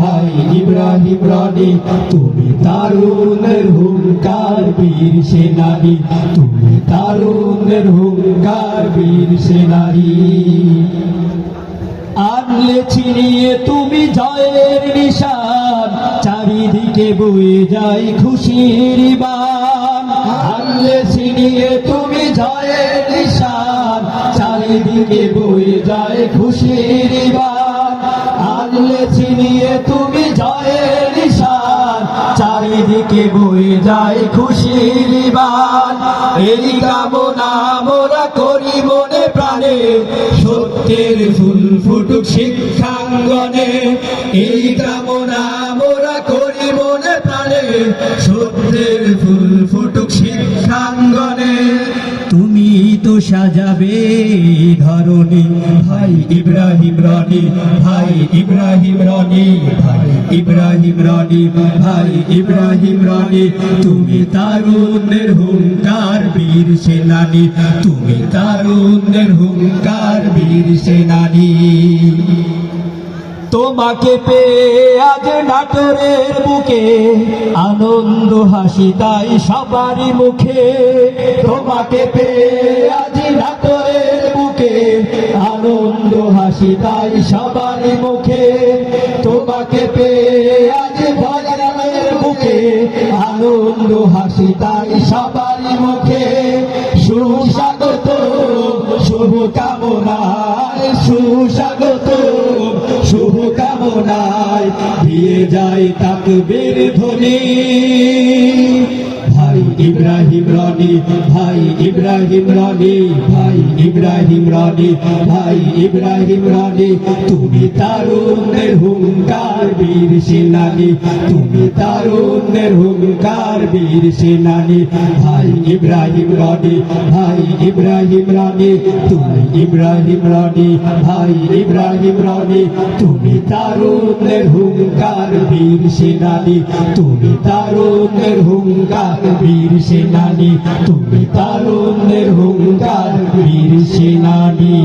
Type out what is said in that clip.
ভাই ইব্রাহিম রনি, তুমি তারুণের হুঙ্কার বীর সেনানি, তুমি তারুণের হুঙ্কার বীর সেনানি। আনলে ছিনিয়ে তুমি জয়ের নিশান, চারিদিকে বয়ে যায় খুশির বান আনলে ছিনিয়ে তুমি জয়ের নিশান, চারিদিকে বয়ে যায় খুশির বান চারিদিকে বয়ে যায় খুশির বান। এই কামনা মোরা করি মনে প্রাণে, সত্যের ফুল ফুটুক শিক্ষাঙ্গনে। এই কামনা মোরা করি মনে প্রাণে, সত্যের ফুল ফুটুক শিক্ষাঙ্গনে। তুমি তো সাজাবে ধরণী, ভাই ইব্রাহিম রনি, ভাই ইব্রাহিম রনি। ইব্রাহিম রনি ভাই, ইব্রাহিম রনি, তুমি তারুণের হুঙ্কার বীর সেনানি, তুমি তারুণের হুঙ্কার বীর সেনানি। তোমাকে পেয়ে আজ নাটোরের বুকে আনন্দ হাসি তাই সবারই মুখে। তোমাকে পেয়ে তাই সবারই মুখে। তোমাকে পেয়ে আজ বাজারের মুখে আনন্দ, হাসি, তাই সবারই মুখে। সুস্বাগত শুভ কামনায় সুস্বাগত শুভ কামনায় দিয়ে যায় তাকবীর ধ্বনি। ভাই ইব্রাহিম রনি, ভাই ইব্রাহিম রনি, ভাই ইব্রাহিম রনি, ভাই ইব্রাহিম রনি, তুমি তারুণের হুঙ্কার বীর সেনানি, তুমি তারুণের হুঙ্কার বীর সেনানি, ভাই ইব্রাহিম রনি, ভাই ইব্রাহিম রনি, তুমি ইব্রাহিম রনি, ভাই ইব্রাহিম রনি, তুমি তারুণের হুঙ্কার বীর সেনানি, তুমি তারুণের হুঙ্কার বীর সেনানি তুমি তারুণ্যের হুঙ্কার বীর সেনানি।